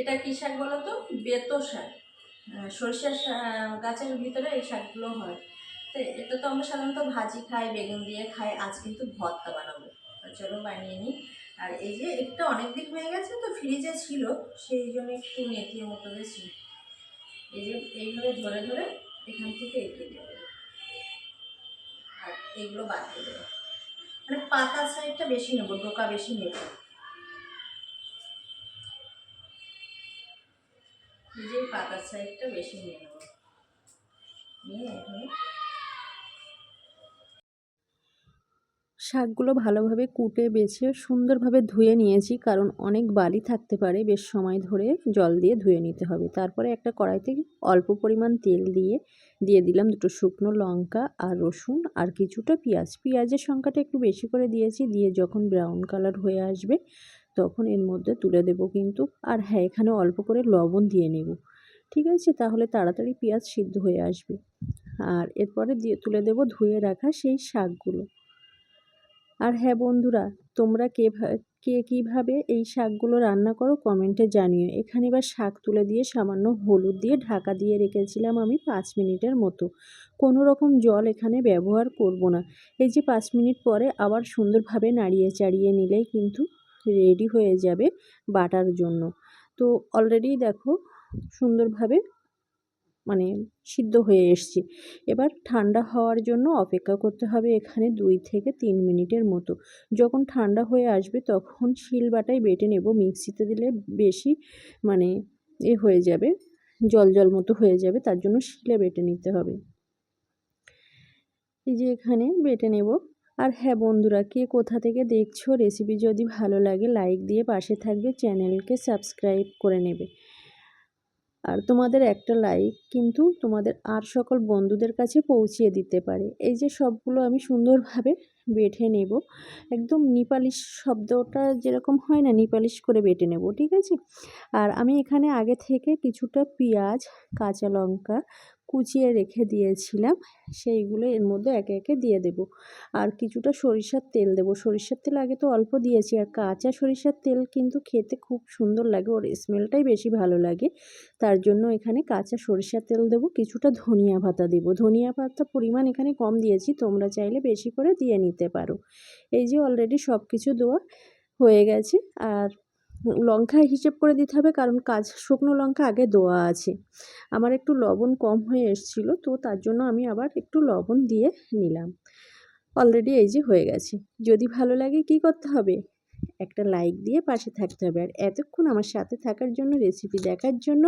এটা কী শাক বলো তো? বেতো শাক। সরিষার গাছের ভিতরে এই শাকগুলো হয়। তো এটা তো আমরা সাধারণত ভাজি খাই, বেগুন দিয়ে খাই, আজ কিন্তু ভর্তা বানাবো। চলো বানিয়ে নিই। আর এই যে একটা অনেক দিন হয়ে গেছে তো ফ্রিজে ছিল, সেই জন্য একটু মেথির মতো বেশি এই যে এইভাবে ধরে ধরে এখান থেকে এঁকে দেবো আর এইগুলো বাদ দেবো। মানে পাতা সাইডটা বেশি নেব ডোকা বেশি নেব। যে পাতার সাইডটা বেশি নিয়ে নেব। নিয়ে এখানে শাকগুলো ভালোভাবে কুটে, বেছে, সুন্দরভাবে ধুয়ে নিয়েছি, কারণ অনেক বালি থাকতে পারে, বেশ সময় ধরে জল দিয়ে ধুয়ে নিতে হবে। তারপরে একটা কড়াইতে অল্প পরিমাণ তেল দিয়ে দিয়ে দিলাম দুটো শুকনো লঙ্কা আর রসুন আর কিছুটা পেঁয়াজ। পেঁয়াজের সংখ্যাটা একটু বেশি করে দিয়েছি, দিয়ে যখন ব্রাউন কালার হয়ে আসবে তখন এর মধ্যে তুলে দেব কিন্তু। আর হ্যাঁ এখানে অল্প করে লবণ দিয়ে নেব। ঠিক আছে? তাহলে তাড়াতাড়ি পেঁয়াজ সিদ্ধ হয়ে আসবে। আর এরপরে দিয়ে তুলে দেব ধুয়ে রাখা সেই শাকগুলো। আর হ্যাঁ বন্ধুরা, তোমরা কে কে কীভাবে এই শাকগুলো রান্না করো কমেন্টে জানিও। এখানে এবার শাক তুলে দিয়ে সামান্য হলুদ দিয়ে ঢাকা দিয়ে রেখেছিলাম আমি পাঁচ মিনিটের মতো। কোনো রকম জল এখানে ব্যবহার করব না। এই যে পাঁচ মিনিট পরে আবার সুন্দরভাবে নাড়িয়ে চাড়িয়ে নিলেই কিন্তু রেডি হয়ে যাবে বাটার জন্য। তো অলরেডি দেখো সুন্দরভাবে মানে সিদ্ধ হয়ে এসছে। এবার ঠান্ডা হওয়ার জন্য অপেক্ষা করতে হবে এখানে দুই থেকে তিন মিনিটের মতো। যখন ঠান্ডা হয়ে আসবে তখন শিলবাটায় বেটে নেব। মিক্সিতে দিলে বেশি মানে এ হয়ে যাবে, জল জল মতো হয়ে যাবে, তার জন্য শিলে বেটে নিতে হবে। এই যে এখানে বেটে নেব। আর হ্যাঁ বন্ধুরা, কে কোথা থেকে দেখছ রেসিপি যদি ভালো লাগে লাইক দিয়ে পাশে থাকবে চ্যানেলকে সাবস্ক্রাইব করে নেবে। আর তোমাদের একটা লাইক কিন্তু তোমাদের আর সকল বন্ধুদের কাছে পৌঁছিয়ে দিতে পারে। এই যে সবগুলো আমি সুন্দরভাবে বেটে নেব। একদম নিপালিশ শব্দটা যেরকম হয় না, নিপালিশ করে বেটে নেব, ঠিক আছে? আর আমি এখানে আগে থেকে কিছুটা পেঁয়াজ, কাঁচা লঙ্কা কুচিয়ে রেখে দিয়েছিলাম, সেইগুলো এর মধ্যে একে একে দিয়ে দেব। আর কিছুটা সরিষার তেল দেব। সরিষার তেল আগে তো অল্প দিয়েছি, আর কাঁচা সরিষার তেল কিন্তু খেতে খুব সুন্দর লাগে, ওর স্মেলটাই বেশি ভালো লাগে। তার জন্য এখানে কাঁচা সরিষার তেল দেবো, কিছুটা ধনিয়া পাতা দেবো। ধনিয়া পাতা পরিমাণ এখানে কম দিয়েছি, তোমরা চাইলে বেশি করে দিয়ে নিতে পারো। এই যে অলরেডি সব কিছু দেওয়া হয়ে গেছে, আর লঙ্কা হিসেব করে দিতে হবে, কারণ কাজ, শুকনো লঙ্কা আগে দেওয়া আছে। আমার একটু লবণ কম হয়ে এসেছিল, তো তার জন্য আমি আবার একটু লবণ দিয়ে নিলাম। অলরেডি এই যে হয়ে গেছে। যদি ভালো লাগে কি করতে হবে? একটা লাইক দিয়ে পাশে থাকতে হবে। আর এতক্ষণ আমার সাথে থাকার জন্য রেসিপি দেখার জন্য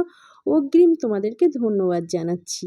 অগ্রিম তোমাদেরকে ধন্যবাদ জানাচ্ছি।